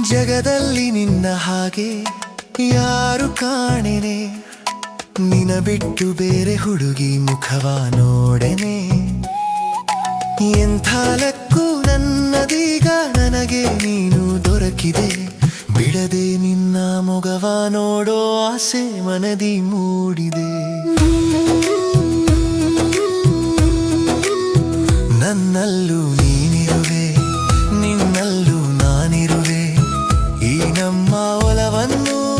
ಜಗದಲ್ಲಿ ನಿನ್ನ ಹಾಗೆ ಯಾರು ಕಾಣೆನೆ? ನಿನ ಬಿಟ್ಟು ಬೇರೆ ಹುಡುಗಿ ಮುಖವ ನೋಡೆನೆ? ಎಂಥ ಲೆಕ್ಕೂ ನನ್ನದೀಗ ನನಗೆ ನೀನು ದೊರಕಿದೆ? ಬಿಡದೆ ನಿನ್ನ ಮುಗವ ನೋಡೋ ಆಸೆ ಮನದಿ ಮೂಡಿದೆ. ನನ್ನಲ್ಲೂ ಒಲವನ್ನು